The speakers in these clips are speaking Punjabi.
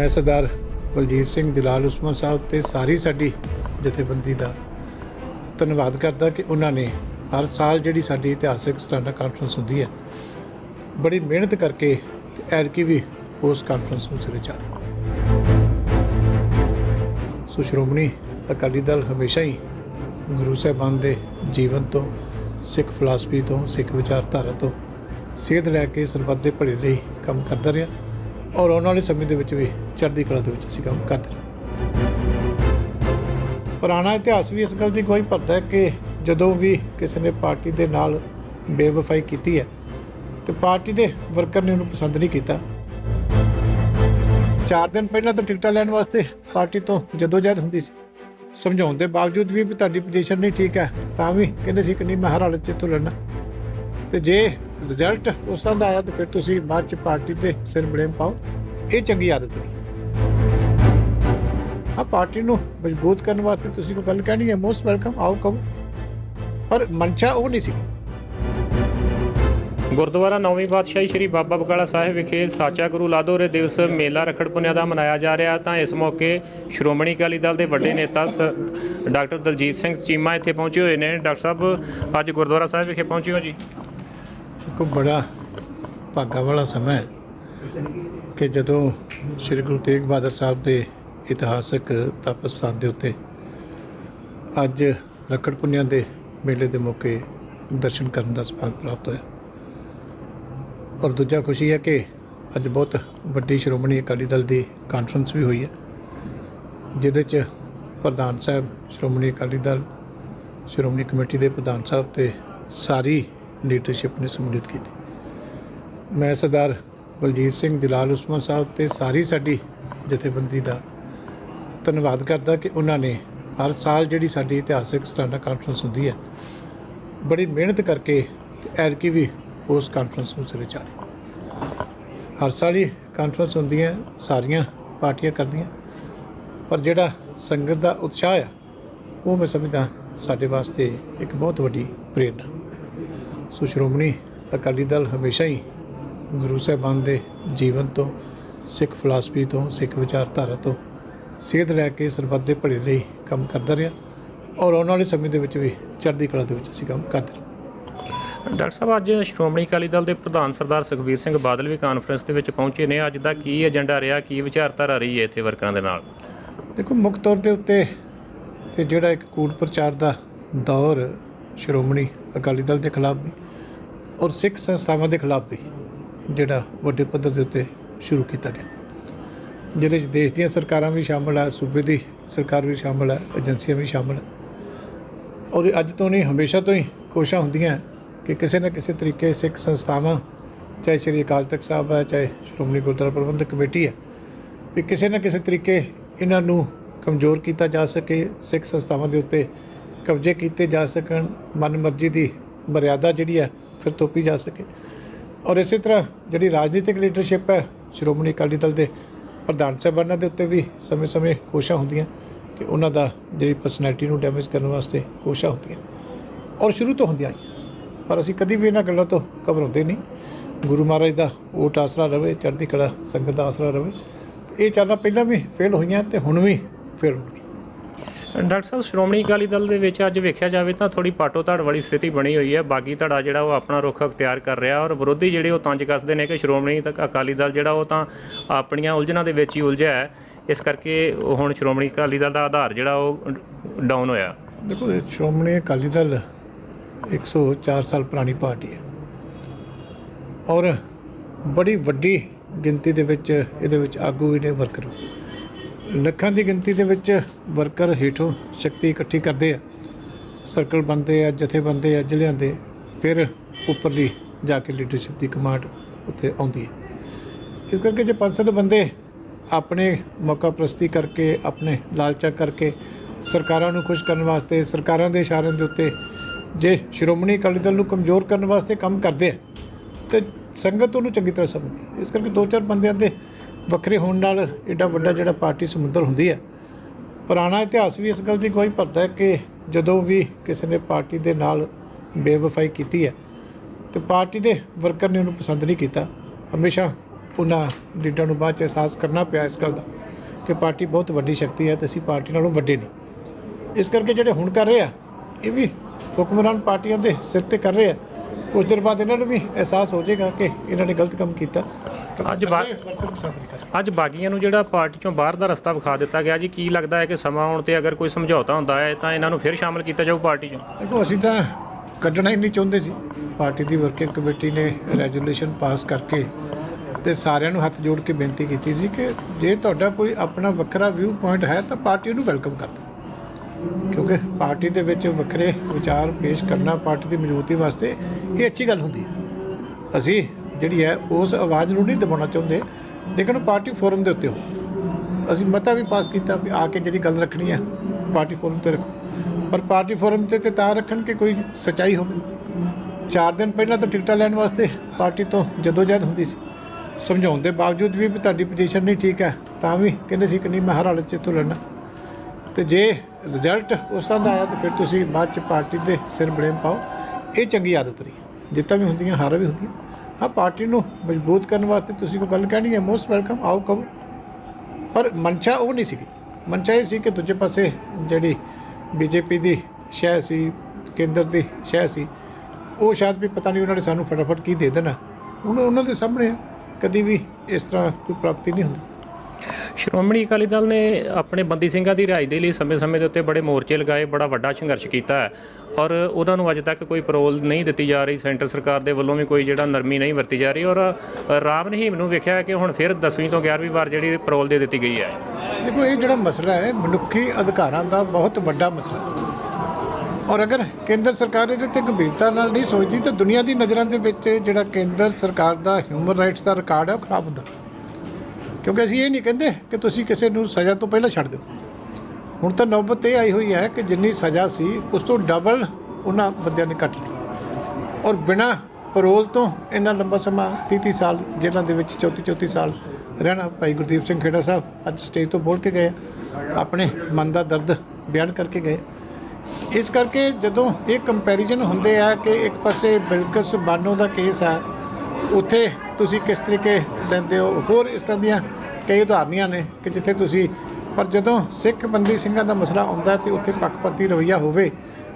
ਮੈਂ ਸਰਦਾਰ ਬਲਜੀਤ ਸਿੰਘ ਜਲਾਲ ਉਸਮਾ ਸਾਹਿਬ ਤੇ ਸਾਰੀ ਸਾਡੀ ਜਥੇਬੰਦੀ ਦਾ ਧੰਨਵਾਦ ਕਰਦਾ ਕਿ ਉਹਨਾਂ ਨੇ ਹਰ ਸਾਲ ਜਿਹੜੀ ਸਾਡੀ ਇਤਿਹਾਸਿਕ ਸਟੈਂਡਰਡ ਕਾਨਫਰੰਸ ਹੁੰਦੀ ਹੈ, ਬੜੀ ਮਿਹਨਤ ਕਰਕੇ ਤੇ ਐਰਕੀ ਵੀ ਉਸ ਕਾਨਫਰੰਸ ਨੂੰ ਸਿਰੇ ਚਾੜਿਆ ਸੋ ਸ਼੍ਰੋਮਣੀ ਅਕਾਲੀ ਦਲ ਹਮੇਸ਼ਾ ਹੀ ਗੁਰੂ ਸਾਹਿਬਾਨ ਦੇ ਜੀਵਨ ਤੋਂ, ਸਿੱਖ ਫਿਲਾਸਫੀ ਤੋਂ, ਸਿੱਖ ਵਿਚਾਰਧਾਰਾ ਤੋਂ ਸੇਧ ਲੈ ਕੇ ਸਰਬੱਤ ਦੇ ਭਲੇ ਲਈ ਕੰਮ ਕਰਦਾ ਰਿਹਾ। ਔਰ ਆਉਣ ਵਾਲੇ ਸਮੇਂ ਦੇ ਵਿੱਚ ਵੀ ਚੜ੍ਹਦੀ ਕਲਾ ਦੇ ਵਿੱਚ ਅਸੀਂ ਕੰਮ ਕਰਦੇ ਰਹਾਂਗੇ ਪੁਰਾਣਾ ਇਤਿਹਾਸ ਵੀ ਇਸ ਗੱਲ ਦੀ ਗਵਾਹੀ ਭਰਦਾ ਹੈ ਕਿ ਜਦੋਂ ਵੀ ਕਿਸੇ ਨੇ ਪਾਰਟੀ ਦੇ ਨਾਲ ਬੇਵਫਾਈ ਕੀਤੀ ਹੈ, ਤੇ ਪਾਰਟੀ ਦੇ ਵਰਕਰ ਨੇ ਉਹਨੂੰ ਪਸੰਦ ਨਹੀਂ ਕੀਤਾ। ਚਾਰ ਦਿਨ ਪਹਿਲਾਂ ਤਾਂ ਟਿਕਟਾਂ ਲੈਣ ਵਾਸਤੇ ਪਾਰਟੀ ਤੋਂ ਜਦੋਜਹਿਦ ਹੁੰਦੀ ਸੀ। ਸਮਝਾਉਣ ਦੇ ਬਾਵਜੂਦ ਵੀ ਤੁਹਾਡੀ ਪੋਜੀਸ਼ਨ ਨਹੀਂ ਠੀਕ ਹੈ, ਤਾਂ ਵੀ ਕਹਿੰਦੇ ਸੀ ਕਿ ਨਹੀਂ ਮੈਂ ਹਰ ਹਾਲਤ 'ਚ ਇੱਥੋਂ ਲੜਨਾ। ਤੇ ਜੇ ਰਿਜ਼ਲਟ ਉਸ ਤਰ੍ਹਾਂ ਦਾ ਆਇਆ ਤਾਂ ਫਿਰ ਤੁਸੀਂ ਬਾਅਦ ਚ ਪਾਰਟੀ ਤੇ ਸਿਰ ਬਲੇਮ ਪਾਓ। ਇਹ ਚੰਗੀ ਆਦਤ ਨਹੀਂ ਆ ਪਾਰਟੀ ਨੂੰ ਮਜ਼ਬੂਤ ਕਰਨ ਵਾਸਤੇ ਤੁਸੀਂ ਕੋਈ ਗੱਲ ਕਹਿਣੀ ਹੈ, ਮੋਸਟ ਵੈਲਕਮ, ਆਓ ਕਹੋ। ਪਰ ਮਨਸ਼ਾ ਉਹ ਨਹੀਂ ਸੀ। ਗੁਰਦੁਆਰਾ ਨੌਵੀਂ ਪਾਤਸ਼ਾਹੀ ਸ੍ਰੀ ਬਾਬਾ ਬਕਾਲਾ ਸਾਹਿਬ ਵਿਖੇ ਸਾਚਾ ਗੁਰੂ ਲਾਧੋਰੇ ਦਿਵਸ ਮੇਲਾ ਰਖੜ ਪੁੰਨਿਆ ਦਾ ਮਨਾਇਆ ਜਾ ਰਿਹਾ ਤਾਂ ਇਸ ਮੌਕੇ ਸ਼੍ਰੋਮਣੀ ਅਕਾਲੀ ਦਲ ਦੇ ਵੱਡੇ ਨੇਤਾ ਸ- ਡਾਕਟਰ ਦਲਜੀਤ ਸਿੰਘ ਚੀਮਾ ਇੱਥੇ ਪਹੁੰਚੇ ਹੋਏ ਨੇ। ਡਾਕਟਰ ਸਾਹਿਬ, ਅੱਜ ਗੁਰਦੁਆਰਾ ਸਾਹਿਬ ਵਿਖੇ ਪਹੁੰਚੇ ਹੋ ਜੀ। ਇੱਕ ਬੜਾ ਭਾਗਾ ਵਾਲਾ ਸਮਾਂ ਹੈ ਕਿ ਜਦੋਂ ਸ੍ਰੀ ਗੁਰੂ ਤੇਗ ਬਹਾਦਰ ਸਾਹਿਬ ਦੇ ਇਤਿਹਾਸਕ ਤਪ ਸਥਾਨ ਦੇ ਉੱਤੇ ਅੱਜ ਰੱਖੜ ਪੁੰਨਿਆ ਦੇ ਮੇਲੇ ਦੇ ਮੌਕੇ ਦਰਸ਼ਨ ਕਰਨ ਦਾ ਸੁਭਾਗ ਪ੍ਰਾਪਤ ਹੋਇਆ। ਔਰ ਦੂਜਾ ਖੁਸ਼ੀ ਹੈ ਕਿ ਅੱਜ ਬਹੁਤ ਵੱਡੀ ਸ਼੍ਰੋਮਣੀ ਅਕਾਲੀ ਦਲ ਦੀ ਕਾਨਫਰੰਸ ਵੀ ਹੋਈ ਹੈ, ਜਿਹਦੇ 'ਚ ਪ੍ਰਧਾਨ ਸਾਹਿਬ, ਸ਼੍ਰੋਮਣੀ ਅਕਾਲੀ ਦਲ, ਸ਼੍ਰੋਮਣੀ ਕਮੇਟੀ ਦੇ ਪ੍ਰਧਾਨ ਸਾਹਿਬ ਤੇ ਸਾਰੀ ਲੀਡਰਸ਼ਿਪ ਨੇ ਸਮੂਲੀਅਤ ਕੀਤੀ। ਮੈਂ ਸਰਦਾਰ ਬਲਜੀਤ ਸਿੰਘ ਜਲਾਲ ਉਸਮਾਨ ਸਾਹਿਬ ਤੇ ਸਾਰੀ ਸਾਡੀ ਜਥੇਬੰਦੀ ਦਾ ਧੰਨਵਾਦ ਕਰਦਾ ਕਿ ਉਹਨਾਂ ਨੇ ਹਰ ਸਾਲ ਜਿਹੜੀ ਸਾਡੀ ਇਤਿਹਾਸਿਕ ਸਟੈਂਡਰਡ ਕਾਨਫਰੰਸ ਹੁੰਦੀ ਹੈ, ਬੜੀ ਮਿਹਨਤ ਕਰਕੇ ਤੇ ਐਰਕੀ ਵੀ ਉਸ ਕਾਨਫਰੰਸ ਨੂੰ ਸਿਰੇ ਚਾੜਿਆ ਹਰ ਸਾਲ ਹੀ ਕਾਨਫਰੰਸ ਹੁੰਦੀ ਹੈ ਸਾਰੀਆਂ ਪਾਰਟੀਆਂ ਕਰਦੀਆਂ, ਪਰ ਜਿਹੜਾ ਸੰਗਤ ਦਾ ਉਤਸ਼ਾਹ ਆ, ਉਹ ਮੈਂ ਸਮਝਦਾ ਸਾਡੇ ਵਾਸਤੇ ਇੱਕ ਬਹੁਤ ਵੱਡੀ ਪ੍ਰੇਰਨਾ ਸੋ ਸ਼੍ਰੋਮਣੀ ਅਕਾਲੀ ਦਲ ਹਮੇਸ਼ਾ ਹੀ ਗੁਰੂ ਸਾਹਿਬਾਨ ਦੇ ਜੀਵਨ ਤੋਂ ਸਿੱਖ ਫਿਲਾਸਫੀ ਤੋਂ ਸਿੱਖ ਵਿਚਾਰਧਾਰਾ ਤੋਂ ਸੇਧ ਲੈ ਕੇ ਸਰਬੱਤ ਦੇ ਭਲੇ ਲਈ ਕੰਮ ਕਰਦਾ ਰਿਹਾ ਔਰ ਆਉਣ ਵਾਲੇ ਸਮੇਂ ਦੇ ਵਿੱਚ ਵੀ ਚੜ੍ਹਦੀ ਕਲਾ ਦੇ ਵਿੱਚ ਅਸੀਂ ਕੰਮ ਕਰਦੇ ਰਹਾਂਗੇ ਡਾਕਟਰ ਸਾਹਿਬ ਅੱਜ ਸ਼੍ਰੋਮਣੀ ਅਕਾਲੀ ਦਲ ਦੇ ਪ੍ਰਧਾਨ ਸਰਦਾਰ ਸੁਖਬੀਰ ਸਿੰਘ ਬਾਦਲ ਵੀ ਕਾਨਫਰੰਸ ਦੇ ਵਿੱਚ ਪਹੁੰਚੇ ਨੇ। ਅੱਜ ਦਾ ਕੀ ਏਜੰਡਾ ਰਿਹਾ ਕੀ ਵਿਚਾਰਧਾਰਾ ਰਹੀ ਹੈ ਇੱਥੇ ਵਰਕਰਾਂ ਦੇ ਨਾਲ? ਦੇਖੋ ਮੁੱਖ ਤੌਰ ਦੇ ਉੱਤੇ ਤੇ ਜਿਹੜਾ ਇੱਕ ਕੂੜ ਪ੍ਰਚਾਰ ਦਾ ਦੌਰ ਸ਼੍ਰੋਮਣੀ ਅਕਾਲੀ ਦਲ ਦੇ ਖਿਲਾਫ ਵੀ ਔਰ ਸਿੱਖ ਸੰਸਥਾਵਾਂ ਦੇ ਖਿਲਾਫ ਵੀ ਜਿਹੜਾ ਵੱਡੇ ਪੱਧਰ ਦੇ ਉੱਤੇ ਸ਼ੁਰੂ ਕੀਤਾ ਗਿਆ। ਜਿਹਦੇ ਵਿੱਚ ਦੇਸ਼ ਦੀਆਂ ਸਰਕਾਰਾਂ ਵੀ ਸ਼ਾਮਲ ਆ, ਸੂਬੇ ਦੀ ਸਰਕਾਰ ਵੀ ਸ਼ਾਮਲ ਹੈ ਏਜੰਸੀਆਂ ਵੀ ਸ਼ਾਮਲ ਹੈ ਔਰ ਅੱਜ ਤੋਂ ਨਹੀਂ, ਹਮੇਸ਼ਾ ਤੋਂ ਹੀ ਕੋਸ਼ਿਸ਼ਾਂ ਹੁੰਦੀਆਂ ਕਿ ਕਿਸੇ ਨਾ ਕਿਸੇ ਤਰੀਕੇ ਸਿੱਖ ਸੰਸਥਾਵਾਂ, ਚਾਹੇ ਸ਼੍ਰੀ ਅਕਾਲ ਤਖਤ ਸਾਹਿਬ ਹੈ ਚਾਹੇ ਸ਼੍ਰੋਮਣੀ ਗੁਰਦੁਆਰਾ ਪ੍ਰਬੰਧਕ ਕਮੇਟੀ ਹੈ ਵੀ ਕਿਸੇ ਨਾ ਕਿਸੇ ਤਰੀਕੇ ਇਹਨਾਂ ਨੂੰ ਕਮਜ਼ੋਰ ਕੀਤਾ ਜਾ ਸਕੇ, ਸਿੱਖ ਸੰਸਥਾਵਾਂ ਦੇ ਉੱਤੇ ਕਬਜ਼ੇ ਕੀਤੇ ਜਾ ਸਕਣ, ਮਨਮਰਜ਼ੀ ਦੀ ਮਰਿਆਦਾ ਜਿਹੜੀ ਹੈ ਫਿਰ ਤੋਪੀ ਜਾ ਸਕੇ। ਔਰ ਇਸੇ ਤਰ੍ਹਾਂ ਜਿਹੜੀ ਰਾਜਨੀਤਿਕ ਲੀਡਰਸ਼ਿਪ ਹੈ, ਸ਼੍ਰੋਮਣੀ ਅਕਾਲੀ ਦਲ ਦੇ ਪ੍ਰਧਾਨ ਸਾਹਿਬਾਨਾਂ ਦੇ ਉੱਤੇ ਵੀ ਸਮੇਂ-ਸਮੇਂ ਕੋਸ਼ਿਸ਼ਾਂ ਹੁੰਦੀਆਂ ਕਿ ਉਹਨਾਂ ਦਾ ਜਿਹੜੀ ਪਰਸਨੈਲਿਟੀ ਨੂੰ ਡੈਮੇਜ ਕਰਨ ਵਾਸਤੇ ਕੋਸ਼ਿਸ਼ਾਂ ਹੁੰਦੀਆਂ। ਔਰ ਸ਼ੁਰੂ ਤੋਂ ਹੁੰਦੀਆਂ ਪਰ ਅਸੀਂ ਕਦੀ ਵੀ ਇਹਨਾਂ ਗੱਲਾਂ ਤੋਂ ਘਬਰਾਉਂਦੇ ਨਹੀਂ। ਗੁਰੂ ਮਹਾਰਾਜ ਦਾ ਓਟ ਆਸਰਾ ਰਵੇ, ਚੜ੍ਹਦੀ ਕਲਾ ਸੰਗਤ ਦਾ ਆਸਰਾ ਰਵੇ। ਇਹ ਚਾਲਾਂ ਪਹਿਲਾਂ ਵੀ ਫੇਲ ਹੋਈਆਂ ਤੇ ਹੁਣ ਵੀ ਫੇਲ ਹੋਣਗੀਆਂ। ਡਾਕਟਰ ਸਾਹਿਬ, ਸ਼੍ਰੋਮਣੀ ਅਕਾਲੀ ਦਲ ਦੇ ਵਿੱਚ ਅੱਜ ਵੇਖਿਆ ਜਾਵੇ ਤਾਂ ਥੋੜੀ ਪਾਟੋ ਧੜ ਵਾਲੀ ਸਥਿਤੀ ਬਣੀ ਹੋਈ ਹੈ। ਬਾਗੀ ਧੜਾ ਜਿਹੜਾ ਉਹ ਆਪਣਾ ਰੁਖ ਅਖਤਿਆਰ ਕਰ ਰਿਹਾ ਔਰ ਵਿਰੋਧੀ ਜਿਹੜੇ ਉਹ ਤੰਜ ਕੱਸਦੇ ਨੇ ਕਿ ਸ਼੍ਰੋਮਣੀ ਤੱਕ ਅਕਾਲੀ ਦਲ ਜਿਹੜਾ ਉਹ ਤਾਂ ਆਪਣੀਆਂ ਉਲਝਣਾਂ ਦੇ ਵਿੱਚ ਹੀ ਉਲਝਿਆ ਹੈ। ਇਸ ਕਰਕੇ ਹੁਣ ਸ਼੍ਰੋਮਣੀ ਅਕਾਲੀ ਦਲ ਦਾ ਆਧਾਰ ਜਿਹੜਾ ਉਹ ਡਾਊਨ ਹੋਇਆ। ਦੇਖੋ ਸ਼੍ਰੋਮਣੀ ਅਕਾਲੀ ਦਲ 104 ਸਾਲ ਪੁਰਾਣੀ ਪਾਰਟੀ ਹੈ। ਔਰ ਬੜੀ ਵੱਡੀ ਗਿਣਤੀ ਦੇ ਵਿੱਚ ਇਹਦੇ ਵਿੱਚ ਆਗੂ ਵੀ ਨੇ ਵਰਕਰ ਵੀ। ਲੱਖਾਂ ਦੀ ਗਿਣਤੀ ਦੇ ਵਿੱਚ ਵਰਕਰ ਹੇਠੋਂ ਸ਼ਕਤੀ ਇਕੱਠੀ ਕਰਦੇ ਆ। ਸਰਕਲ ਬਣਦੇ ਆ ਜਥੇ ਬਣਦੇ ਆ, ਜ਼ਿਲ੍ਹਿਆਂ ਦੇ, ਫਿਰ ਉੱਪਰਲੀ ਜਾ ਕੇ ਲੀਡਰਸ਼ਿਪ ਦੀ ਕਮਾਂਡ ਉੱਥੇ ਆਉਂਦੀ ਹੈ। ਇਸ ਕਰਕੇ ਜੇ ਪੰਜ ਸੱਤ ਬੰਦੇ ਆਪਣੇ ਮੌਕਾ ਪ੍ਰਸਤੀ ਕਰਕੇ, ਆਪਣੇ ਲਾਲਚਾ ਕਰਕੇ ਸਰਕਾਰਾਂ ਨੂੰ ਖੁਸ਼ ਕਰਨ ਵਾਸਤੇ, ਸਰਕਾਰਾਂ ਦੇ ਇਸ਼ਾਰਿਆਂ ਦੇ ਉੱਤੇ ਜੇ ਸ਼੍ਰੋਮਣੀ ਅਕਾਲੀ ਦਲ ਨੂੰ ਕਮਜ਼ੋਰ ਕਰਨ ਵਾਸਤੇ ਕੰਮ ਕਰਦੇ ਆ, ਤੇ ਸੰਗਤ ਉਹਨੂੰ ਚੰਗੀ ਤਰ੍ਹਾਂ ਸਮਝਦੀ ਇਸ ਕਰਕੇ ਦੋ ਚਾਰ ਬੰਦਿਆਂ ਦੇ ਵੱਖਰੇ ਹੋਣ ਨਾਲ ਏਡਾ ਵੱਡਾ ਜਿਹੜਾ ਪਾਰਟੀ ਸਮੁੰਦਰ ਹੁੰਦੀ ਹੈ। ਪੁਰਾਣਾ ਇਤਿਹਾਸ ਵੀ ਇਸ ਗੱਲ ਦੀ ਗਵਾਹੀ ਭਰਦਾ ਹੈ ਕਿ ਜਦੋਂ ਵੀ ਕਿਸੇ ਨੇ ਪਾਰਟੀ ਦੇ ਨਾਲ ਬੇਵਫਾਈ ਕੀਤੀ ਹੈ, ਤੇ ਪਾਰਟੀ ਦੇ ਵਰਕਰ ਨੇ ਉਹਨੂੰ ਪਸੰਦ ਨਹੀਂ ਕੀਤਾ। ਹਮੇਸ਼ਾ ਉਹਨਾਂ ਲੀਡਰਾਂ ਨੂੰ ਬਾਅਦ ਚ ਅਹਿਸਾਸ ਕਰਨਾ ਪਿਆ ਇਸ ਗੱਲ ਦਾ ਕਿ ਪਾਰਟੀ ਬਹੁਤ ਵੱਡੀ ਸ਼ਕਤੀ ਹੈ ਤੇ ਅਸੀਂ ਪਾਰਟੀ ਨਾਲੋਂ ਵੱਡੇ ਨਹੀਂ ਇਸ ਕਰਕੇ ਜਿਹੜੇ ਹੁਣ ਕਰ ਰਹੇ ਆ, ਇਹ ਵੀ ਹੁਕਮਰਾਨ ਪਾਰਟੀਆਂ ਦੇ ਸਿਰ ਤੇ ਕਰ ਰਹੇ ਆ। ਕੁਝ ਦਿਨ ਬਾਅਦ ਇਹਨਾਂ ਨੂੰ ਵੀ ਅਹਿਸਾਸ ਹੋ ਜਾਏਗਾ ਕਿ ਇਹਨਾਂ ਨੇ ਗਲਤ ਕੰਮ ਕੀਤਾ। ਅੱਜ ਬਾ ਅੱਜ ਬਾਗੀਆਂ ਨੂੰ ਜਿਹੜਾ ਪਾਰਟੀ ਚੋਂ ਬਾਹਰ ਦਾ ਰਸਤਾ ਵਿਖਾ ਦਿੱਤਾ ਗਿਆ ਜੀ, ਕੀ ਲੱਗਦਾ ਹੈ ਕਿ ਸਮਾਂ ਆਉਣ ਤੇ ਅਗਰ ਕੋਈ ਸਮਝੌਤਾ ਹੁੰਦਾ ਹੈ ਤਾਂ ਇਹਨਾਂ ਨੂੰ ਫਿਰ ਸ਼ਾਮਲ ਕੀਤਾ ਜਾਊ ਪਾਰਟੀ ਚੋਂ? ਦੇਖੋ, ਅਸੀਂ ਤਾਂ ਕੱਢਣਾ ਹੀ ਨਹੀਂ ਚਾਹੁੰਦੇ ਸੀ ਪਾਰਟੀ ਦੀ ਵਰਕਿੰਗ ਕਮੇਟੀ ਨੇ ਰੈਜੂਲੇਸ਼ਨ ਪਾਸ ਕਰਕੇ ਤੇ ਸਾਰਿਆਂ ਨੂੰ ਹੱਥ ਜੋੜ ਕੇ ਬੇਨਤੀ ਕੀਤੀ ਸੀ ਕਿ ਜੇ ਤੁਹਾਡਾ ਕੋਈ ਆਪਣਾ ਵੱਖਰਾ ਵਿਊ ਪੁਆਇੰਟ ਹੈ ਤਾਂ ਪਾਰਟੀ ਨੂੰ ਵੈਲਕਮ ਕਰਦਾ ਕਿਉਂਕਿ ਪਾਰਟੀ ਦੇ ਵਿੱਚ ਵੱਖਰੇ ਵਿਚਾਰ ਪੇਸ਼ ਕਰਨਾ ਪਾਰਟੀ ਦੀ ਮਜ਼ਬੂਤੀ ਵਾਸਤੇ ਇਹ ਅੱਛੀ ਗੱਲ ਹੁੰਦੀ ਹੈ। ਅਸੀਂ ਜਿਹੜੀ ਹੈ, ਉਸ ਆਵਾਜ਼ ਨੂੰ ਨਹੀਂ ਦਬਾਉਣਾ ਚਾਹੁੰਦੇ। ਲੇਕਿਨ ਉਹ ਪਾਰਟੀ ਫੋਰਮ ਦੇ ਉੱਤੇ ਹੋ। ਅਸੀਂ ਮਤਾ ਵੀ ਪਾਸ ਕੀਤਾ ਵੀ ਆ ਕੇ ਜਿਹੜੀ ਗੱਲ ਰੱਖਣੀ ਹੈ, ਪਾਰਟੀ ਫੋਰਮ ਤੇ ਰੱਖੋ। ਪਰ ਪਾਰਟੀ ਫੋਰਮ ਤੇ ਤੇ ਤਾਂ ਰੱਖਣ ਕਿ ਕੋਈ ਸਚਾਈ ਹੋਵੇ। ਚਾਰ ਦਿਨ ਪਹਿਲਾਂ ਤਾਂ ਟਿਕਟਾਂ ਲੈਣ ਵਾਸਤੇ ਪਾਰਟੀ ਤੋਂ ਜਦੋਜਹਿਦ ਹੁੰਦੀ ਸੀ। ਸਮਝਾਉਣ ਦੇ ਬਾਵਜੂਦ ਵੀ ਤੁਹਾਡੀ ਪੋਜੀਸ਼ਨ ਨਹੀਂ ਠੀਕ ਹੈ, ਤਾਂ ਵੀ ਕਹਿੰਦੇ ਸੀ ਕਿ ਨਹੀਂ, ਮੈਂ ਹਰ ਹਾਲਤ 'ਚ ਇੱਥੋਂ ਲੜਨਾ ਤੇ ਜੇ ਰਿਜ਼ਲਟ ਉਸ ਤਰ੍ਹਾਂ ਦਾ ਆਇਆ, ਤਾਂ ਫਿਰ ਤੁਸੀਂ ਬਾਅਦ ਚ ਪਾਰਟੀ ਦੇ ਸਿਰ ਬਲੇਮ ਪਾਓ। ਇਹ ਚੰਗੀ ਆਦਤ ਨਹੀਂ। ਜਿੱਤਾਂ ਵੀ ਹੁੰਦੀਆਂ, ਹਾਰਾਂ ਵੀ ਹੁੰਦੀਆਂ। ਹਾਂ ਪਾਰਟੀ ਨੂੰ ਮਜ਼ਬੂਤ ਕਰਨ ਵਾਸਤੇ ਤੁਸੀਂ ਕੋਈ ਗੱਲ ਕਹਿਣੀ ਹੈ ਮੋਸਟ ਵੈਲਕਮ ਆਓ ਕਹੋ। ਪਰ ਮਨਸ਼ਾ ਉਹ ਨਹੀਂ ਸੀਗੀ। ਮਨਸ਼ਾ ਇਹ ਸੀ ਕਿ ਦੂਜੇ ਪਾਸੇ ਜਿਹੜੀ ਬੀਜੇਪੀ ਦੀ ਸ਼ਹਿ ਸੀ ਕੇਂਦਰ ਦੀ ਸ਼ਹਿ ਸੀ ਉਹ ਸ਼ਾਇਦ ਵੀ ਪਤਾ ਨਹੀਂ ਉਹਨਾਂ ਨੇ ਸਾਨੂੰ ਫਟਾਫਟ ਕੀ ਦੇ ਦੇਣਾ। ਹੁਣ ਉਹਨਾਂ ਦੇ ਸਾਹਮਣੇ ਆ, ਕਦੀ ਵੀ ਇਸ ਤਰ੍ਹਾਂ ਕੋਈ ਪ੍ਰਾਪਤੀ ਨਹੀਂ ਹੁੰਦੀ। ਸ਼੍ਰੋਮਣੀ ਅਕਾਲੀ ਦਲ ਨੇ ਆਪਣੇ ਬੰਦੀ ਸਿੰਘਾਂ ਦੀ ਰਿਹਾਈ ਦੇ ਲਈ ਸਮੇਂ-ਸਮੇਂ ਦੇ ਉੱਤੇ ਬੜੇ ਮੋਰਚੇ ਲਗਾਏ, ਬੜਾ ਵੱਡਾ ਸੰਘਰਸ਼ ਕੀਤਾ ਹੈ ਔਰ ਉਹਨਾਂ ਨੂੰ ਅੱਜ ਤੱਕ ਕੋਈ ਪਰੋਲ ਨਹੀਂ ਦਿੱਤੀ ਜਾ ਰਹੀ। ਸੈਂਟਰ ਸਰਕਾਰ ਦੇ ਵੱਲੋਂ ਵੀ ਕੋਈ ਜਿਹੜਾ ਨਰਮੀ ਨਹੀਂ ਵਰਤੀ ਜਾ ਰਹੀ ਔਰ ਰਾਮ ਰਹੀਮ ਨੂੰ ਵੇਖਿਆ ਕਿ ਹੁਣ ਫਿਰ 10ਵੀਂ ਤੋਂ 11ਵੀਂ ਵਾਰ ਜਿਹੜੀ ਪਰੋਲ ਦੇ ਦਿੱਤੀ ਗਈ ਹੈ। ਦੇਖੋ, ਇਹ ਜਿਹੜਾ ਮਸਲਾ ਹੈ, ਮਨੁੱਖੀ ਅਧਿਕਾਰਾਂ ਦਾ ਬਹੁਤ ਵੱਡਾ ਮਸਲਾ ਔਰ ਅਗਰ ਕੇਂਦਰ ਸਰਕਾਰ ਇਹਦੇ ਤੇ ਗੰਭੀਰਤਾ ਨਾਲ ਨਹੀਂ ਸੋਚਦੀ, ਤਾਂ ਦੁਨੀਆ ਦੀ ਨਜ਼ਰਾਂ ਦੇ ਵਿੱਚ ਜਿਹੜਾ ਕੇਂਦਰ ਸਰਕਾਰ ਦਾ ਹਿਊਮਨ ਰਾਈਟਸ ਦਾ ਰਿਕਾਰਡ ਹੈ, ਉਹ ਖਰਾਬ ਹੁੰਦਾ। ਕਿਉਂਕਿ ਅਸੀਂ ਇਹ ਨਹੀਂ ਕਹਿੰਦੇ ਕਿ ਤੁਸੀਂ ਕਿਸੇ ਨੂੰ ਸਜ਼ਾ ਤੋਂ ਪਹਿਲਾਂ ਛੱਡ ਦਿਓ। ਹੁਣ ਤਾਂ ਨੌਬਤ ਇਹ ਆਈ ਹੋਈ ਹੈ ਕਿ ਜਿੰਨੀ ਸਜ਼ਾ ਸੀ, ਉਸ ਤੋਂ ਡਬਲ ਉਹਨਾਂ ਬੰਦਿਆਂ ਨੇ ਕੱਟ ਲਈ। ਔਰ ਬਿਨਾ ਪਰੋਲ ਤੋਂ ਇੰਨਾ ਲੰਬਾ ਸਮਾਂ 30 30 ਸਾਲ ਜੇਲ੍ਹਾਂ ਦੇ ਵਿੱਚ 34 34 ਸਾਲ ਰਹਿਣਾ ਭਾਈ ਗੁਰਦੀਪ ਸਿੰਘ ਖੇੜਾ ਸਾਹਿਬ ਅੱਜ ਸਟੇਜ ਤੋਂ ਬੋਲ ਕੇ ਗਏ ਆਪਣੇ ਮਨ ਦਾ ਦਰਦ ਬਿਆਨ ਕਰਕੇ ਗਏ ਇਸ ਕਰਕੇ ਜਦੋਂ ਇਹ ਕੰਪੈਰੀਜ਼ਨ ਹੁੰਦੇ ਆ ਕਿ ਇੱਕ ਪਾਸੇ ਬਿਲਕਸ ਬਾਨੋ ਦਾ ਕੇਸ ਆ ਉੱਥੇ ਤੁਸੀਂ ਕਿਸ ਤਰੀਕੇ ਲੈਂਦੇ ਹੋ? ਹੋਰ ਇਸ ਤਰ੍ਹਾਂ ਦੀਆਂ ਕਈ ਉਦਾਹਰਨੀਆਂ ਨੇ ਕਿ ਜਿੱਥੇ ਤੁਸੀਂ ਪਰ ਜਦੋਂ ਸਿੱਖ ਬੰਦੀ ਸਿੰਘਾਂ ਦਾ ਮਸਲਾ ਆਉਂਦਾ ਤੇ ਉੱਥੇ ਪੱਖਪਾਤੀ ਰਵੱਈਆ ਹੋਵੇ,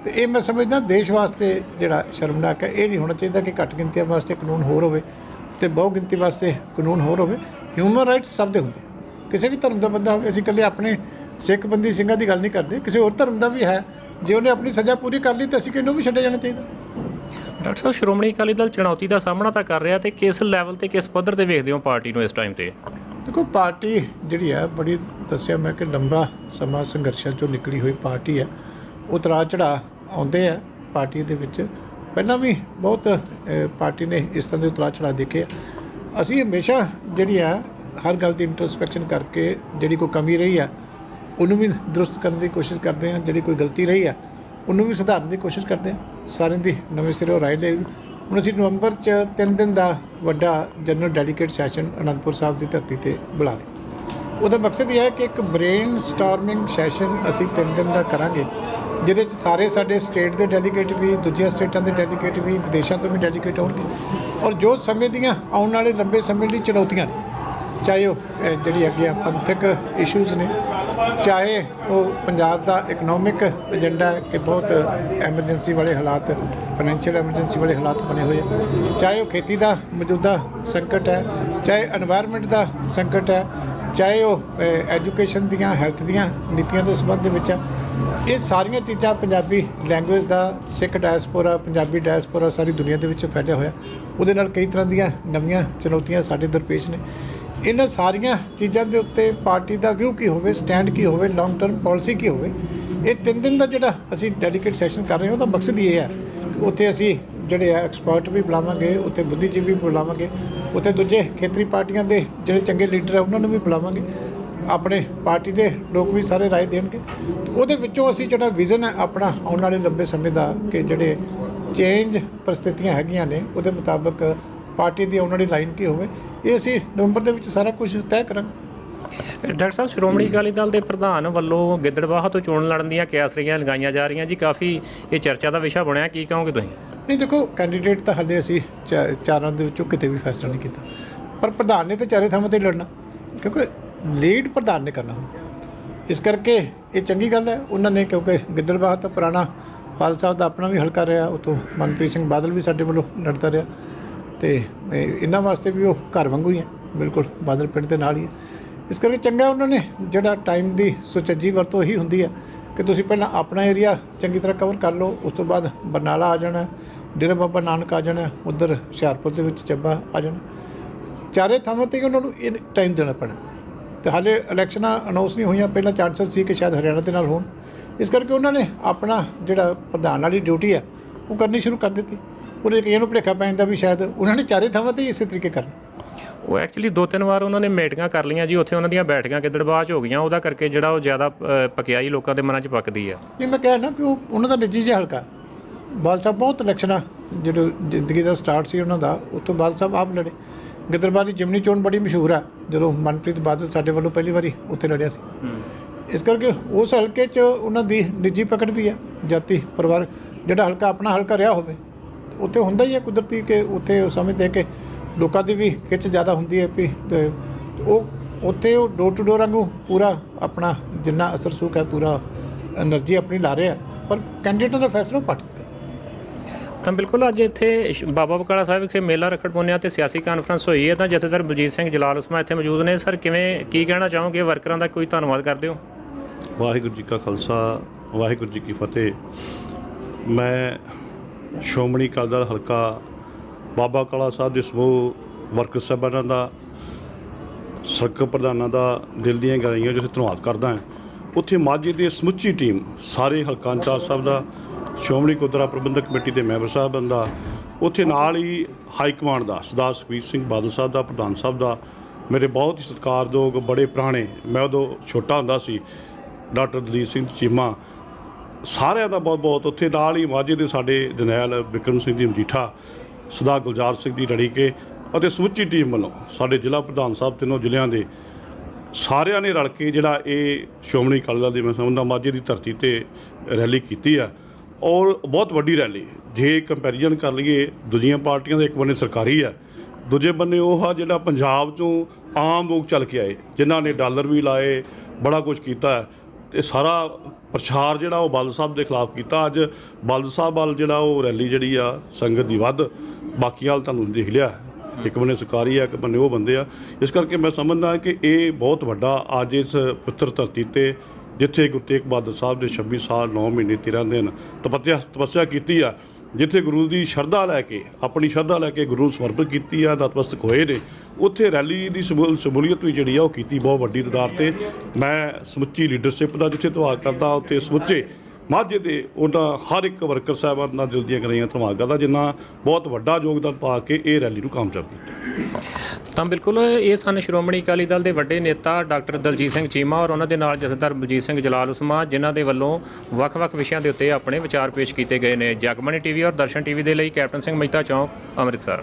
ਤੇ ਇਹ ਮੈਂ ਸਮਝਦਾ ਦੇਸ਼ ਵਾਸਤੇ ਜਿਹੜਾ ਸ਼ਰਮਨਾਕ ਹੈ, ਇਹ ਨਹੀਂ ਹੋਣਾ ਚਾਹੀਦਾ ਕਿ ਘੱਟ ਗਿਣਤੀਆਂ ਵਾਸਤੇ ਕਾਨੂੰਨ ਹੋਰ ਹੋਵੇ ਤੇ ਬਹੁ ਗਿਣਤੀ ਵਾਸਤੇ ਕਾਨੂੰਨ ਹੋਰ ਹੋਵੇ। ਹਿਊਮਨ ਰਾਈਟਸ ਸਭ ਦੇ ਹੁੰਦੇ। ਕਿਸੇ ਵੀ ਧਰਮ ਦਾ ਬੰਦਾ ਹੋਵੇ, ਅਸੀਂ ਇਕੱਲੇ ਆਪਣੇ ਸਿੱਖ ਬੰਦੀ ਸਿੰਘਾਂ ਦੀ ਗੱਲ ਨਹੀਂ ਕਰਦੇ। ਕਿਸੇ ਹੋਰ ਧਰਮ ਦਾ ਵੀ ਹੈ। ਜੇ ਉਹਨੇ ਆਪਣੀ ਸਜ਼ਾ ਪੂਰੀ ਕਰ ਲਈ ਤਾਂ ਅਸੀਂ ਕਿਹਨੂੰ ਵੀ ਛੱਡੇ ਜਾਣਾ ਚਾਹੀਦਾ? ਡਾਕਟਰ ਸਾਹਿਬ, ਸ਼੍ਰੋਮਣੀ ਅਕਾਲੀ ਦਲ ਚੁਣੌਤੀ ਦਾ ਸਾਹਮਣਾ ਤਾਂ ਕਰ ਰਿਹਾ ਤੇ ਕਿਸ ਲੈਵਲ ਤੇ ਕਿਸ ਪੱਧਰ ਤੇ ਵੇਖਦੇ ਹੋ ਪਾਰਟੀ ਨੂੰ ਇਸ ਟਾਈਮ ਤੇ? ਦੇਖੋ, ਪਾਰਟੀ ਜਿਹੜੀ ਹੈ, ਬੜੀ ਦੱਸਿਆ ਮੈਂ ਕਿ ਲੰਬਾ ਸਮਾਂ ਸੰਘਰਸ਼ਾਂ ਚੋਂ ਨਿਕਲੀ ਹੋਈ ਪਾਰਟੀ ਹੈ। ਉਤਰਾਅ ਚੜਾ ਆਉਂਦੇ ਆ ਪਾਰਟੀ ਦੇ ਵਿੱਚ। ਪਹਿਲਾਂ ਵੀ ਬਹੁਤ ਪਾਰਟੀ ਨੇ ਇਸ ਤਰ੍ਹਾਂ ਦੇ ਉਤਰਾਅ ਚੜਾ ਦੇਖੇ ਅਸੀਂ ਹਮੇਸ਼ਾ ਜਿਹੜੀ ਆ, ਹਰ ਗੱਲ ਦੀ ਇੰਟਰਸਪੈਕਸ਼ਨ ਕਰਕੇ ਜਿਹੜੀ ਕੋਈ ਕਮੀ ਰਹੀ ਆ, ਉਹਨੂੰ ਵੀ ਦਰੁਸਤ ਕਰਨ ਦੀ ਕੋਸ਼ਿਸ਼ ਕਰਦੇ ਆ। ਜਿਹੜੀ ਕੋਈ ਗਲਤੀ ਰਹੀ ਆ ਉਹਨੂੰ ਵੀ ਸੁਧਾਰਨ ਦੀ ਕੋਸ਼ਿਸ਼ ਕਰਦੇ ਆ ਸਾਰਿਆਂ ਦੀ ਨਵੇਂ ਸਿਰੋਂ ਰਾਏ ਲਈ। ਹੁਣ ਅਸੀਂ ਨਵੰਬਰ ਚ ਤਿੰਨ ਦਿਨ ਦਾ ਵੱਡਾ general dedicate session Anandpur Sahib ਦੀ ਧਰਤੀ ਤੇ ਬੁਲਾ ਰਹੇ ਉਹਦਾ ਮਕਸਦ ਇਹ ਹੈ ਕਿ ਇੱਕ ਬ੍ਰੇਨ ਸਟਾਰਮਿੰਗ ਸੈਸ਼ਨ ਅਸੀਂ ਤਿੰਨ ਦਿਨ ਦਾ ਕਰਾਂਗੇ, ਜਿਹਦੇ ਚ ਸਾਰੇ ਸਾਡੇ ਸਟੇਟ ਦੇ ਡੈਲੀਗੇਟ ਵੀ, ਦੂਜੀਆਂ ਸਟੇਟਾਂ ਦੇ ਡੈਲੀਗੇਟ ਵੀ, ਵਿਦੇਸ਼ਾਂ ਤੋਂ ਵੀ ਡੈਲੀਗੇਟ ਹੋਣਗੇ ਔਰ ਜੋ ਸਮੇਂ ਦੀਆਂ ਆਉਣ ਵਾਲੇ ਲੰਬੇ ਸਮੇਂ ਲਈ ਚੁਣੌਤੀਆਂ ਨੇ, ਚਾਹੇ ਉਹ ਜਿਹੜੀ ਅੱਗੇ ਆ ਪੰਥਕ ਇਸ਼ੂਜ਼ ਨੇ ਚਾਹੇ ਉਹ ਪੰਜਾਬ ਦਾ ਇਕਨੋਮਿਕ ਏਜੰਡਾ ਹੈ ਕਿ ਬਹੁਤ ਐਮਰਜੈਂਸੀ ਵਾਲੇ ਹਾਲਾਤ ਫਾਈਨੈਂਸ਼ੀਅਲ ਐਮਰਜੈਂਸੀ ਵਾਲੇ ਹਾਲਾਤ ਬਣੇ ਹੋਏ ਚਾਹੇ ਉਹ ਖੇਤੀ ਦਾ ਮੌਜੂਦਾ ਸੰਕਟ ਹੈ, ਚਾਹੇ এনवायरमेंट ਦਾ ਸੰਕਟ ਹੈ, ਚਾਹੇ ਉਹ ਐਜੂਕੇਸ਼ਨ ਦੀਆਂ ਹੈਲਥ ਦੀਆਂ ਨੀਤੀਆਂ ਦੇ ਸੰਬੰਧ ਵਿੱਚ ਹੈ ਇਹ ਸਾਰੀਆਂ ਚੀਜ਼ਾਂ ਪੰਜਾਬੀ ਲੈਂਗੁਏਜ ਦਾ, ਸਿੱਖ ਡਾਇਸਪੋਰਾ ਪੰਜਾਬੀ ਡਾਇਸਪੋਰਾ ਸਾਰੀ ਦੁਨੀਆ ਦੇ ਵਿੱਚ ਫੈਲਿਆ ਹੋਇਆ। ਉਹਦੇ ਨਾਲ ਕਈ ਤਰ੍ਹਾਂ ਦੀਆਂ ਨਵੀਆਂ ਚੁਣੌਤੀਆਂ ਸਾਡੇ ਦਰਪੇਸ਼ ਨੇ। ਇਹਨਾਂ ਸਾਰੀਆਂ ਚੀਜ਼ਾਂ ਦੇ ਉੱਤੇ ਪਾਰਟੀ ਦਾ ਵਿਊ ਕੀ ਹੋਵੇ ਸਟੈਂਡ ਕੀ ਹੋਵੇ ਲੌਂਗ ਟਰਮ ਪਾਲਿਸੀ ਕੀ ਹੋਵੇ, ਇਹ ਤਿੰਨ ਦਿਨ ਦਾ ਜਿਹੜਾ ਅਸੀਂ ਡੈਡੀਕੇਟ ਸੈਸ਼ਨ ਕਰ ਰਹੇ ਹਾਂ, ਉਹਦਾ ਮਕਸਦ ਇਹ ਹੈ ਕਿ ਉੱਥੇ ਅਸੀਂ ਜਿਹੜੇ ਆ ਐਕਸਪਰਟ ਵੀ ਬੁਲਾਵਾਂਗੇ, ਉੱਥੇ ਬੁੱਧੀਜੀਵੀ ਵੀ ਬੁਲਾਵਾਂਗੇ, ਉੱਥੇ ਦੂਜੇ ਖੇਤਰੀ ਪਾਰਟੀਆਂ ਦੇ ਜਿਹੜੇ ਚੰਗੇ ਲੀਡਰ ਆ, ਉਹਨਾਂ ਨੂੰ ਵੀ ਬੁਲਾਵਾਂਗੇ, ਆਪਣੇ ਪਾਰਟੀ ਦੇ ਲੋਕ ਵੀ ਸਾਰੇ ਰਾਏ ਦੇਣਗੇ। ਉਹਦੇ ਵਿੱਚੋਂ ਅਸੀਂ ਜਿਹੜਾ ਵਿਜ਼ਨ ਹੈ ਆਪਣਾ ਆਉਣ ਵਾਲੇ ਲੰਬੇ ਸਮੇਂ ਦਾ ਕਿ ਜਿਹੜੇ ਚੇਂਜ ਪਰਿਸਥਿਤੀਆਂ ਹੈਗੀਆਂ ਨੇ, ਉਹਦੇ ਮੁਤਾਬਕ ਪਾਰਟੀ ਦੀ ਆਉਣ ਵਾਲੀ ਲਾਈਨ ਕੀ ਹੋਵੇ ਇਹ ਅਸੀਂ ਨਵੰਬਰ ਦੇ ਵਿੱਚ ਸਾਰਾ ਕੁਝ ਤੈਅ ਕਰਾਂਗੇ। ਡਾਕਟਰ ਸਾਹਿਬ ਸ਼੍ਰੋਮਣੀ ਅਕਾਲੀ ਦਲ ਦੇ ਪ੍ਰਧਾਨ ਵੱਲੋਂ ਗਿੱਦੜਬਾਹਾ ਤੋਂ ਚੋਣ ਲੜਨ ਦੀਆਂ ਕਿਆਸਰੀਆਂ ਲਗਾਈਆਂ ਜਾ ਰਹੀਆਂ ਜੀ। ਕਾਫੀ ਇਹ ਚਰਚਾ ਦਾ ਵਿਸ਼ਾ ਬਣਿਆ ਕੀ ਕਹੋਗੇ ਤੁਸੀਂ? ਨਹੀਂ ਦੇਖੋ ਕੈਂਡੀਡੇਟ ਤਾਂ ਹਾਲੇ ਅਸੀਂ ਚਾਰਾਂ ਦੇ ਵਿੱਚੋਂ ਕਿਤੇ ਵੀ ਫੈਸਲਾ ਨਹੀਂ ਕੀਤਾ। ਪਰ ਪ੍ਰਧਾਨ ਨੇ ਤਾਂ ਚਾਰੇ ਥਾਵਾਂ ਤੇ ਲੜਨਾ ਕਿਉਂਕਿ ਲੀਡ ਪ੍ਰਧਾਨ ਨੇ ਕਰਨਾ। ਇਸ ਕਰਕੇ ਇਹ ਚੰਗੀ ਗੱਲ ਹੈ ਉਹਨਾਂ ਨੇ ਕਿਉਂਕਿ ਗਿੱਦੜਬਾਹ ਤਾਂ ਪੁਰਾਣਾ ਬਾਦਲ ਸਾਹਿਬ ਦਾ ਆਪਣਾ ਵੀ ਹਲਕਾ ਰਿਹਾ ਉਤੋਂ ਮਨਪ੍ਰੀਤ ਸਿੰਘ ਬਾਦਲ ਵੀ ਸਾਡੇ ਵੱਲੋਂ ਲੜਦਾ ਰਿਹਾ। ਤੇ ਇਹਨਾਂ ਵਾਸਤੇ ਵੀ ਉਹ ਘਰ ਵਾਂਗੂ ਹੀ ਹੈ। ਬਿਲਕੁਲ, ਬਾਦਲ ਪਿੰਡ ਦੇ ਨਾਲ ਹੀ ਹੈ। ਇਸ ਕਰਕੇ ਚੰਗਾ ਉਹਨਾਂ ਨੇ, ਜਿਹੜਾ ਟਾਈਮ ਦੀ ਸੁਚੱਜੀ ਵਰਤੋਂ ਹੀ ਹੁੰਦੀ ਹੈ ਕਿ ਤੁਸੀਂ ਪਹਿਲਾਂ ਆਪਣਾ ਏਰੀਆ ਚੰਗੀ ਤਰ੍ਹਾਂ ਕਵਰ ਕਰ ਲਓ, ਉਸ ਤੋਂ ਬਾਅਦ ਬਰਨਾਲਾ ਆ ਜਾਣਾ, ਡੇਰਾ ਬਾਬਾ ਨਾਨਕ ਆ ਜਾਣਾ, ਉਧਰ ਹੁਸ਼ਿਆਰਪੁਰ ਦੇ ਵਿੱਚ ਚੱਬਾ ਆ ਜਾਣਾ। ਚਾਰੇ ਥਾਵਾਂ ਤੇ ਉਹਨਾਂ ਨੂੰ ਇਹ ਟਾਈਮ ਦੇਣਾ ਪੈਣਾ। ਤੇ ਹਾਲੇ ਇਲੈਕਸ਼ਨਾਂ ਅਨਾਉਂਸ ਨਹੀਂ ਹੋਈਆਂ, ਪਹਿਲਾਂ ਚਾਂਸਸ ਸੀ ਕਿ ਸ਼ਾਇਦ ਹਰਿਆਣਾ ਦੇ ਨਾਲ ਹੋਣ। ਇਸ ਕਰਕੇ ਉਹਨਾਂ ਨੇ ਆਪਣਾ ਜਿਹੜਾ ਪ੍ਰਧਾਨ ਵਾਲੀ ਡਿਊਟੀ ਹੈ, ਉਹ ਕਰਨੀ ਸ਼ੁਰੂ ਕਰ ਦਿੱਤੀ। ਉਹਦੇ ਕਈਆਂ ਨੂੰ ਭੁਲੇਖਾ ਪੈ ਜਾਂਦਾ ਵੀ ਸ਼ਾਇਦ ਉਹਨਾਂ ਨੇ ਚਾਰੇ ਥਾਵਾਂ ਤੇ ਹੀ ਇਸੇ ਤਰੀਕੇ ਕਰਨਾ ਉਹ ਐਕਚੁਅਲੀ ਦੋ ਤਿੰਨ ਵਾਰ ਉਹਨਾਂ ਨੇ ਮੀਟਿੰਗਾਂ ਕਰ ਲਈਆਂ ਜੀ ਉੱਥੇ ਉਹਨਾਂ ਦੀਆਂ ਬੈਠਕਾਂ ਗਿੱਦੜਬਾਹ 'ਚ ਹੋ ਗਈਆਂ ਉਹਦਾ ਕਰਕੇ ਜਿਹੜਾ ਉਹ ਜ਼ਿਆਦਾ ਪਕਿਆਈ ਲੋਕਾਂ ਦੇ ਮਨਾਂ 'ਚ ਪੱਕਦੀ ਆ। ਨਹੀਂ ਮੈਂ ਕਹਿ ਨਾ ਕਿ ਉਹ ਉਹਨਾਂ ਦਾ ਨਿੱਜੀ ਜਿਹਾ ਹਲਕਾ। ਬਾਲ ਸਾਹਿਬ ਬਹੁਤ ਇਲੈਕਸ਼ਨਾਂ ਜਦੋਂ ਜ਼ਿੰਦਗੀ ਦਾ ਸਟਾਰਟ ਸੀ ਉਹਨਾਂ ਦਾ ਉਸ ਤੋਂ ਬਾਅਦ ਸਾਹਿਬ ਆਪ ਲੜੇ। ਗਿੱਦੜਬਾਹ ਦੀ ਜਿਮਨੀ ਚੋਣ ਬੜੀ ਮਸ਼ਹੂਰ ਆ ਜਦੋਂ ਮਨਪ੍ਰੀਤ ਬਾਦਲ ਸਾਡੇ ਵੱਲੋਂ ਪਹਿਲੀ ਵਾਰੀ ਉੱਥੇ ਲੜਿਆ ਸੀ। ਇਸ ਕਰਕੇ ਉਸ ਹਲਕੇ 'ਚ ਉਹਨਾਂ ਦੀ ਨਿੱਜੀ ਪਕੜ ਵੀ ਆ ਜਾਤੀ ਪਰਿਵਾਰ ਜਿਹੜਾ ਹਲਕਾ ਆਪਣਾ ਹਲਕਾ ਰਿਹਾ ਹੋਵੇ। ਉੱਥੇ ਹੁੰਦਾ ਹੀ ਹੈ ਕੁਦਰਤੀ ਕਿ ਉੱਥੇ ਉਹ ਸਮਝਦੇ ਕਿ ਲੋਕਾਂ ਦੀ ਵੀ ਖਿੱਚ ਜ਼ਿਆਦਾ ਹੁੰਦੀ ਹੈ ਵੀ ਉਹ ਉੱਥੇ ਉਹ ਡੋਰ ਟੂ ਡੋਰ ਵਾਂਗੂ ਪੂਰਾ ਆਪਣਾ ਜਿੰਨਾ ਅਸਰ ਸੂਕ ਹੈ ਪੂਰਾ એનર્ਜੀ ਆਪਣੀ ਲਾ ਰਿਹਾ ਪਰ ਕੈਂਡੀਡੇਟਾਂ ਦਾ ਫੈਸਲਾ ਪਟ ਤਾਂ ਬਿਲਕੁਲ ਅੱਜ ਇੱਥੇ ਬਾਬਾ ਬਕਾਲਾ ਸਾਹਿਬ ਵਿਖੇ ਮੇਲਾ ਰੱਖੜ ਪੁੰਨਿਆ ਤੇ ਸਿਆਸੀ ਕਾਨਫਰੰਸ ਹੋਈ ਹੈ ਤਾਂ ਜਥੇਦਾਰ ਬਲਜੀਤ ਸਿੰਘ ਜਲਾਲ ਉਸਮਾ ਇੱਥੇ ਮੌਜੂਦ ਨੇ। ਸਰ ਕਿਵੇਂ ਕੀ ਕਹਿਣਾ ਚਾਹੋਗੇ? ਵਰਕਰਾਂ ਦਾ ਕੋਈ ਧੰਨਵਾਦ ਕਰਦੇ ਹੋ? ਵਾਹਿਗੁਰੂ ਜੀ ਕਾ ਖਾਲਸਾ ਵਾਹਿਗੁਰੂ ਜੀ ਕੀ ਫਤਿਹ। ਮੈਂ ਸ਼੍ਰੋਮਣੀ ਅਕਾਲੀ ਦਲ ਹਲਕਾ ਬਾਬਾ ਕਲਾ ਸਾਹਿਬ ਦੇ ਸਮੂਹ ਵਰਕਰ ਸਾਹਿਬਾਨਾਂ ਦਾ ਸਰਕਲ ਪ੍ਰਧਾਨਾਂ ਦਾ ਦਿਲ ਦੀਆਂ ਗਹਿਰਾਈਆਂ ਜਿੱਥੇ ਧੰਨਵਾਦ ਕਰਦਾ ਹਾਂ। ਉੱਥੇ ਮਾਝੇ ਦੀ ਸਮੁੱਚੀ ਟੀਮ, ਸਾਰੇ ਹਲਕਾ ਇੰਚਾਰਜ ਸਾਹਿਬ ਦਾ, ਸ਼੍ਰੋਮਣੀ ਗੁਰਦੁਆਰਾ ਪ੍ਰਬੰਧਕ ਕਮੇਟੀ ਦੇ ਮੈਂਬਰ ਸਾਹਿਬ ਦਾ, ਉੱਥੇ ਨਾਲ ਹੀ ਹਾਈ ਕਮਾਂਡ ਦਾ ਸਰਦਾਰ ਸੁਖਬੀਰ ਸਿੰਘ ਬਾਦਲ ਸਾਹਿਬ ਦਾ, ਪ੍ਰਧਾਨ ਸਾਹਿਬ ਦਾ, ਮੇਰੇ ਬਹੁਤ ਹੀ ਸਤਿਕਾਰਯੋਗ ਬੜੇ ਪੁਰਾਣੇ, ਮੈਂ ਉਦੋਂ ਛੋਟਾ ਹੁੰਦਾ ਸੀ, ਡਾਕਟਰ ਦਲੀਪ ਸਿੰਘ ਚੀਮਾ ਸਾਰਿਆਂ ਦਾ ਬਹੁਤ ਬਹੁਤ ਉੱਥੇ ਨਾਲ ਹੀ ਮਾਝੇ ਦੇ ਸਾਡੇ ਜਨੈਲ ਵਿਕਰਮ ਸਿੰਘ ਜੀ ਮਜੀਠਾ, ਸਰਦਾਰ ਗੁਲਜ਼ਾਰ ਸਿੰਘ ਦੀ ਰੜੀਕੇ ਅਤੇ ਸਮੁੱਚੀ ਟੀਮ ਵੱਲੋਂ ਸਾਡੇ ਜ਼ਿਲ੍ਹਾ ਪ੍ਰਧਾਨ ਸਾਹਿਬ ਤਿੰਨੋਂ ਜ਼ਿਲ੍ਹਿਆਂ ਦੇ ਸਾਰਿਆਂ ਨੇ ਰਲ ਕੇ ਜਿਹੜਾ ਇਹ ਸ਼੍ਰੋਮਣੀ ਅਕਾਲੀ ਦਲ ਦੀ ਮੈਂ ਸਮਝਦਾ ਮਾਝੇ ਦੀ ਧਰਤੀ ਤੇ ਰੈਲੀ ਕੀਤੀ ਆ ਔਰ ਬਹੁਤ ਵੱਡੀ ਰੈਲੀ। ਜੇ ਕੰਪੈਰੀਜ਼ਨ ਕਰ ਲਈਏ, ਦੂਜੀਆਂ ਪਾਰਟੀਆਂ ਦਾ ਇੱਕ ਬੰਨੇ ਸਰਕਾਰੀ ਆ, ਦੂਜੇ ਬੰਨੇ ਉਹ ਆ ਜਿਹੜਾ ਪੰਜਾਬ ਚੋਂ ਆਮ ਲੋਕ ਚੱਲ ਕੇ ਆਏ, ਜਿਨ੍ਹਾਂ ਨੇ ਡਾਲਰ ਵੀ ਲਾਏ, ਬੜਾ ਕੁਝ ਕੀਤਾ। ਹੈ ਤੇ ਸਾਰਾ ਪ੍ਰਚਾਰ ਜਿਹੜਾ ਉਹ ਬਾਦਲ ਸਾਹਿਬ ਦੇ ਖਿਲਾਫ ਕੀਤਾ। ਅੱਜ ਬਾਦਲ ਸਾਹਿਬ ਵੱਲ ਜਿਹੜਾ ਉਹ ਰੈਲੀ ਜਿਹੜੀ ਆ, ਸੰਗਤ ਦੀ ਵੱਧ ਬਾਕੀ ਵੱਲ ਤੁਹਾਨੂੰ ਦੇਖ ਲਿਆ। ਇੱਕ ਬੰਨੇ ਸਰਕਾਰੀ ਆ, ਇੱਕ ਬੰਨੇ ਉਹ ਬੰਦੇ ਆ। ਇਸ ਕਰਕੇ ਮੈਂ ਸਮਝਦਾ ਕਿ ਇਹ ਬਹੁਤ ਵੱਡਾ ਅੱਜ ਇਸ ਪੁੱਤਰ ਧਰਤੀ ਤੇ, ਜਿੱਥੇ ਗੁਰੂ ਤੇਗ ਬਹਾਦਰ ਸਾਹਿਬ ਨੇ 26 ਸਾਲ 9 ਮਹੀਨੇ 13 ਦਿਨ ਤਪੱਸਿਆ ਤਪੱਸਿਆ ਕੀਤੀ ਆ ਜਿੱਥੇ ਗੁਰੂ ਦੀ ਸ਼ਰਧਾ ਲੈ ਕੇ, ਆਪਣੀ ਸ਼ਰਧਾ ਲੈ ਕੇ ਗੁਰੂ ਨੂੰ ਸਮਰਪਿਤ ਕੀਤੀ ਆ, ਨਤਮਸਤਕ ਹੋਏ ਨੇ, ਉੱਥੇ ਰੈਲੀ ਦੀ ਸ਼ਮੂਲ- ਸ਼ਮੂਲੀਅਤ ਵੀ ਜਿਹੜੀ ਆ, ਉਹ ਕੀਤੀ ਬਹੁਤ ਵੱਡੀ ਤਦਾਰ ਤੇ। ਮੈਂ ਸਮੁੱਚੀ ਲੀਡਰਸ਼ਿਪ ਦਾ ਜਿੱਥੇ ਧੰਨਵਾਦ ਕਰਦਾ, ਉੱਥੇ ਸਮੁੱਚੇ ਮਾਝੇ ਦੇ ਉਹਨਾਂ ਹਰ ਇੱਕ ਵਰਕਰ ਸਾਹਿਬਾਨ ਦਾ ਦਿਲ ਦੀਆਂ ਗਰਾਈਆਂ ਧੰਨਵਾਦ ਕਰਦਾ ਜਿਨ੍ਹਾਂ ਬਹੁਤ ਵੱਡਾ ਯੋਗਦਾਨ ਪਾ ਕੇ ਇਹ ਰੈਲੀ ਨੂੰ ਕਾਮਯਾਬ ਕੀਤਾ। ਤਾਂ ਬਿਲਕੁਲ ਇਹ ਸਨ ਸ਼੍ਰੋਮਣੀ ਅਕਾਲੀ ਦਲ ਦੇ ਵੱਡੇ ਨੇਤਾ ਡਾਕਟਰ ਦਲਜੀਤ ਸਿੰਘ ਚੀਮਾ ਔਰ ਉਹਨਾਂ ਦੇ ਨਾਲ ਜਥੇਦਾਰ ਬਲਜੀਤ ਸਿੰਘ ਜਲਾਲ ਉਸਮਾ, ਜਿਨ੍ਹਾਂ ਦੇ ਵੱਲੋਂ ਵੱਖ-ਵੱਖ ਵਿਸ਼ਿਆਂ ਦੇ ਉੱਤੇ ਆਪਣੇ ਵਿਚਾਰ ਪੇਸ਼ ਕੀਤੇ ਗਏ ਨੇ। ਜਗਮਣੀ ਟੀਵੀ ਔਰ ਦਰਸ਼ਨ ਟੀਵੀ ਦੇ ਲਈ ਕੈਪਟਨ ਸਿੰਘ ਮਹਿਤਾ ਚੌਂਕ, ਅੰਮ੍ਰਿਤਸਰ।